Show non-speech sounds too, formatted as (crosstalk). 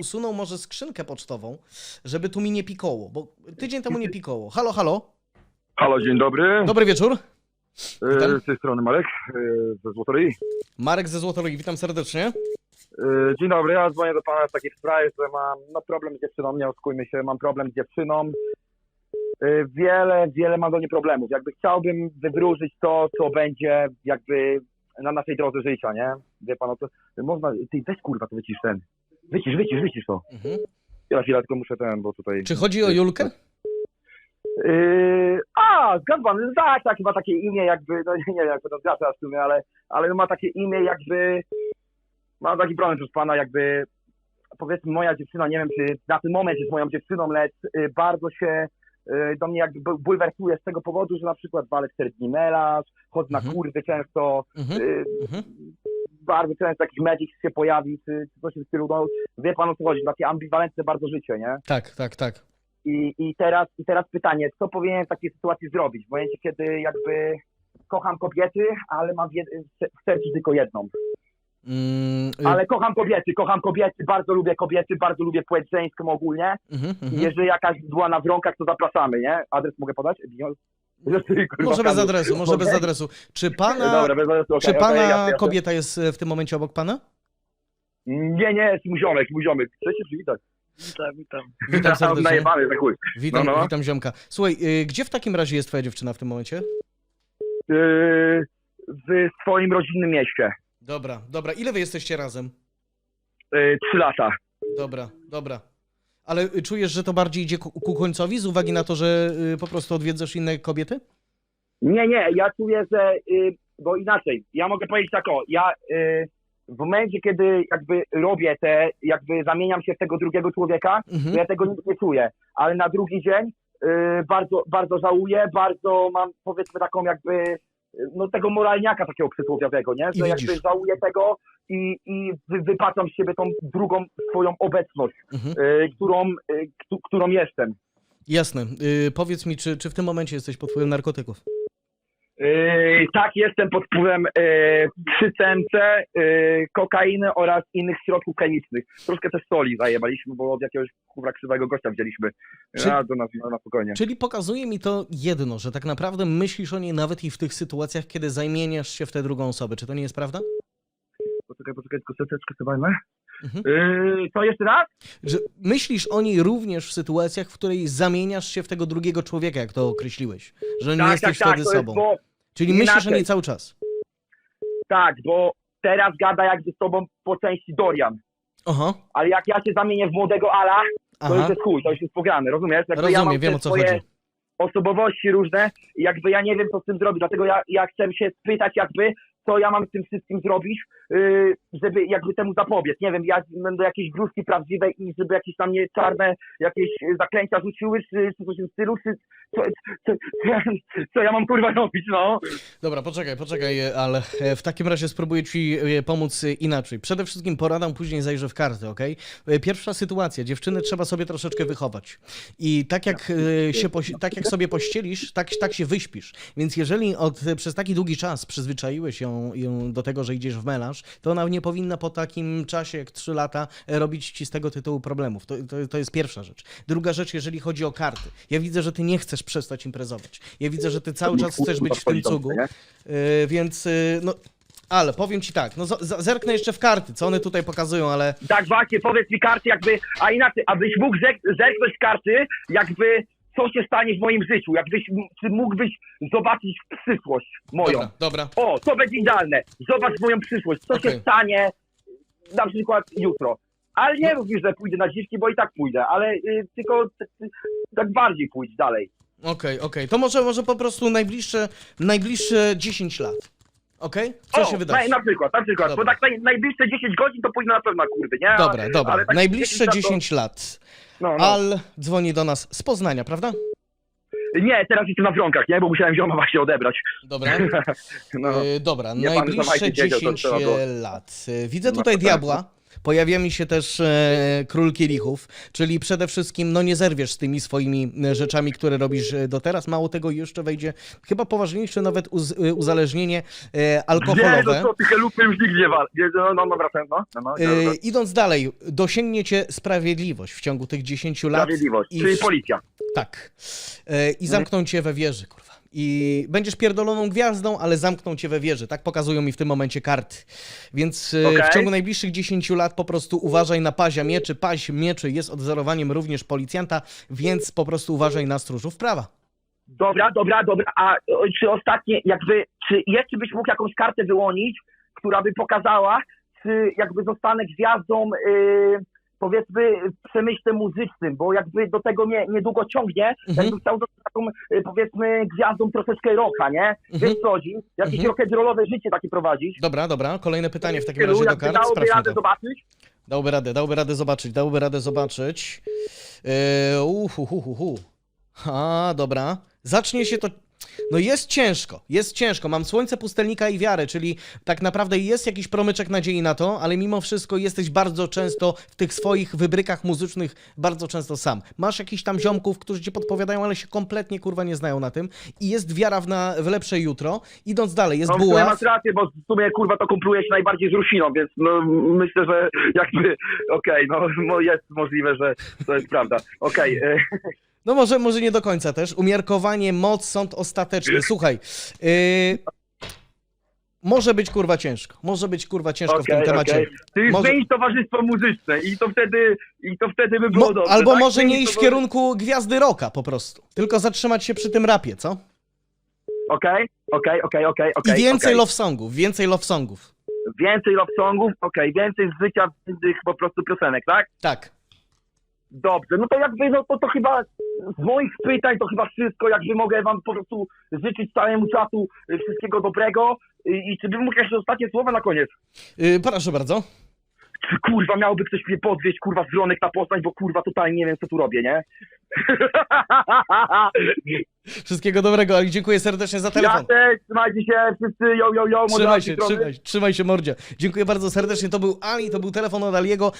usunął może skrzynkę pocztową, żeby tu mi nie pikoło, bo tydzień temu nie pikoło. Halo, halo. Halo, dzień dobry. Dobry wieczór. E, witam. Z tej strony Marek e, ze Złotoryi. Marek ze Złotoryi, witam serdecznie. E, Dzień dobry, ja dzwonię do pana w takiej sprawie, że mam no, problem z dziewczyną, nie oszukujmy się, mam problem z dziewczyną. Wiele, wiele mam do niej problemów. Jakby chciałbym wywróżyć to, co będzie jakby na naszej drodze życia, nie? Wie pan o to, można, ty weź kurwa, to wycisz ten. Wycisz, wycisz, wycisz to. Mhm. Ja chwilę tylko muszę ten, bo tutaj... Czy chodzi o Julkę? Yy, a, zgadza pan, tak, tak, ma takie imię jakby, no nie, nie wiem jak to nazwać w sumie, ale, ale ma takie imię jakby, mam taki problem przez pana jakby, powiedzmy moja dziewczyna, nie wiem czy na ten moment jest moją dziewczyną, lecz y, bardzo się y, do mnie jakby bu- bulwersuje z tego powodu, że na przykład walę średni melarz, chodzę na Mhm. kurwy często, Mhm. y, Mhm. Bardzo często jakiś medzik się pojawi, czy, czy coś w stylu, no wie pan o co chodzi, takie ambiwalentne bardzo życie, nie? Tak, tak, tak. I, i, teraz, I teraz pytanie, co powinienem w takiej sytuacji zrobić? W momencie, kiedy jakby kocham kobiety, ale mam w, w sercu tylko jedną. Mm, y, Ale kocham kobiety, kocham kobiety, bardzo lubię kobiety, bardzo lubię płeć żeńską ogólnie. I mhm. jeżeli jakaś była na wronkach, to zapraszamy, nie? Adres mogę podać? Kurwa, Może bez adresu, może bez Okej. adresu. Czy pana, Dobra, bez adresu, okej, czy pana jasne. kobieta jest e, w tym momencie obok pana? Nie, nie, jest mój ziomek, mój ziomek. Chcesz się przywitać? Witam, witam. Witam (laughs) serdecznie. Najebany, tak chuj. Witam, No, no. witam ziomka. Słuchaj, y, gdzie w takim razie jest twoja dziewczyna w tym momencie? Yy, w swoim rodzinnym mieście. Dobra, dobra. Ile wy jesteście razem? Yy, Trzy lata. Dobra, dobra. Ale czujesz, że to bardziej idzie ku, ku końcowi z uwagi na to, że y, po prostu odwiedzasz inne kobiety? Nie, nie, ja czuję, że, y, bo inaczej, ja mogę powiedzieć tak o, ja y, w momencie, kiedy jakby robię te, jakby zamieniam się w tego drugiego człowieka, to Mhm. ja tego nic nie czuję, ale na drugi dzień bardzo, bardzo żałuję, bardzo mam powiedzmy taką jakby, no tego moralniaka takiego przysłowiowego, nie, że jakby żałuję tego i, i wy, wypaczam z siebie tą drugą swoją obecność, Mhm. y, którą, y, któ- którą jestem. Jasne. Y, powiedz mi, czy, czy w tym momencie jesteś pod wpływem narkotyków? Yy, tak, jestem pod wpływem yy, 3CMC, yy, kokainy oraz innych środków chemicznych. Troszkę też soli zajebaliśmy, bo od jakiegoś kurwa krzywego gościa wzięliśmy. Czy- A, to na, na spokojnie. Czyli pokazuje mi to jedno, że tak naprawdę myślisz o niej nawet i w tych sytuacjach, kiedy zamieniasz się w tę drugą osobę. Czy to nie jest prawda? Poczekaj, poczekaj, tylko seteczkę sobie wezmę. Mhm. Yy, co jeszcze raz? Że myślisz o niej również w sytuacjach, w której zamieniasz się w tego drugiego człowieka, jak to określiłeś. Że nie jesteś wtedy Tak, to sobą. jest, bo, Czyli myślisz o inaczej. niej cały czas. tak, bo teraz gada jakby z tobą po części Dorian. Aha, Ale jak ja się zamienię w młodego Ala, to już aha. jest chuj, to już jest pograne, rozumiesz? Jakby ja Rozumiem, mam wiem o co swoje chodzi. osobowości różne i jakby ja nie wiem, co z tym zrobić, dlatego ja, ja chcę się spytać jakby, co ja mam z tym wszystkim zrobić, yy, żeby jakby temu zapobiec. Nie wiem, ja będę jakieś gruszki prawdziwe i żeby jakieś tam nie czarne jakieś y, zaklęcia rzuciły, czy, czy coś w stylu, czy co, co, co, ja, co ja mam kurwa robić, no. Dobra, poczekaj, poczekaj, ale e, w takim razie spróbuję ci e, pomóc e, inaczej. Przede wszystkim poradam, później zajrzę w karty, ok? Pierwsza sytuacja, dziewczyny trzeba sobie troszeczkę wychować. I tak jak, się tak jak sobie pościelisz, tak, tak się wyśpisz. Więc jeżeli od, przez taki długi czas przyzwyczaiłeś ją, do tego, że idziesz w melanż, to ona nie powinna po takim czasie jak 3 lata robić ci z tego tytułu problemów. To, to, to jest pierwsza rzecz. Druga rzecz, jeżeli chodzi o karty. Ja widzę, że ty nie chcesz przestać imprezować. Ja widzę, że ty cały czas chcesz być w tym cugu. Yy, więc yy, no. Ale powiem ci tak, no zerknę jeszcze w karty, co one tutaj pokazują, ale Tak właśnie, powiedz mi karty jakby, a inaczej, abyś mógł zerk- zerknąć karty, jakby co się stanie w moim życiu, jakbyś, czy mógłbyś zobaczyć przyszłość moją. dobra, dobra. O, to będzie idealne. Zobacz moją przyszłość. Co Okej. się stanie na przykład jutro. Ale nie mów mi, że pójdę na dziwki, bo i tak pójdę, ale y, tylko t- t- tak bardziej pójdź dalej. Okej, okej. To może, może po prostu najbliższe, najbliższe 10 lat. Okej? Co o, się wydarzy? na przykład, na przykład. Dobra. Bo tak naj, najbliższe 10 godzin to pójdę na pewno kurwy, nie? Dobra, dobra. Ale tak Najbliższe 10 lat to- 10 lat. No, no. Al dzwoni do nas z Poznania, prawda? Nie, teraz jestem na wronkach, nie? Bo musiałem zioma właśnie odebrać. Dobra. (laughs) No. Yy, dobra, Nie, pan najbliższe to 10 trzeba było. lat. Yy, Widzę No, tutaj tak. diabła. Pojawia mi się też e, król kielichów, czyli przede wszystkim no nie zerwiesz z tymi swoimi e, rzeczami, które robisz e, do teraz. Mało tego jeszcze wejdzie chyba poważniejsze nawet uz, e, uzależnienie e, Nie, alkoholowe. no co, ty helupy już nigdy nie. Nie, No, no, dobra, no, no, no, no, E, idąc dalej, dosięgniecie sprawiedliwość w ciągu tych 10 lat. Sprawiedliwość, i czyli policja. Tak. E, I zamkną cię we wieży, kurwa. I będziesz pierdoloną gwiazdą, ale zamkną cię we wieży. Tak pokazują mi w tym momencie karty. Więc e, w ciągu najbliższych 10 lat po prostu uważaj na pazia mieczy. Paź mieczy jest odzorowaniem również policjanta, więc po prostu uważaj na stróżów prawa. Dobra, dobra, dobra, a czy ostatnie, jakby, czy jeszcze byś mógł jakąś kartę wyłonić, która by pokazała, czy jakby zostanę gwiazdą, yy, powiedzmy, przemyśle muzycznym, bo jakby do tego mnie niedługo ciągnie, Mhm. jakbym chciał zostać taką, yy, powiedzmy, gwiazdą troszeczkę rocka, nie? Wiesz Mhm. co chodzi? Jakieś Mhm. rock'n'rollowe życie takie prowadzić. Dobra, dobra. Kolejne pytanie w takim razie do jakby kart. dałoby radę zobaczyć. Dałby radę, dałby radę zobaczyć, dałby radę zobaczyć. Uhu, hu, hu, hu. A, dobra. Zacznie się to. No jest ciężko, jest ciężko. Mam słońce pustelnika i wiarę, czyli tak naprawdę jest jakiś promyczek nadziei na to, ale mimo wszystko jesteś bardzo często w tych swoich wybrykach muzycznych, bardzo często sam. Masz jakichś tam ziomków, którzy ci podpowiadają, ale się kompletnie kurwa nie znają na tym. I jest wiara w, na, w lepsze jutro. Idąc dalej, jest No buław. masz rację, bo w sumie kurwa to kumpluje się najbardziej z Rusiną, więc no myślę, że jakby okej, no, (laughs) no jest możliwe, że to jest prawda. Okej, e, (laughs) No może, może nie do końca też. Umiarkowanie, moc, sąd ostateczny. Słuchaj, yy, może być kurwa ciężko. Może być kurwa ciężko w tym okej, temacie. okej. Czyli Może- zmienić towarzystwo muzyczne i to wtedy, i to wtedy by było Mo, dobrze. albo tak? może nie Zmienić iść w kierunku gwiazdy roka po prostu. Tylko zatrzymać się przy tym rapie, co? Okej, okej, okej, okej, I okej. więcej okej. love songów, więcej love songów. Więcej love songów, okej, więcej z życia tych po prostu piosenek, tak? Tak. Dobrze, no to jakby, no to, to chyba z moich pytań to chyba wszystko, jakby mogę wam po prostu życzyć całemu czatu y, wszystkiego dobrego i, i czy bym mógł jeszcze ostatnie słowa na koniec? Yy, proszę bardzo. Czy kurwa miałby ktoś mnie podwieźć, kurwa, z na Poznań, bo kurwa totalnie nie wiem, co tu robię, nie? (laughs) Wszystkiego dobrego, ale dziękuję serdecznie za ja telefon. też, trzymajcie się, wszyscy, yo, yo, yo, Trzymaj się, trzymaj, trzymaj się mordzia. Dziękuję bardzo serdecznie. To był Ali, to był telefon od Aliego.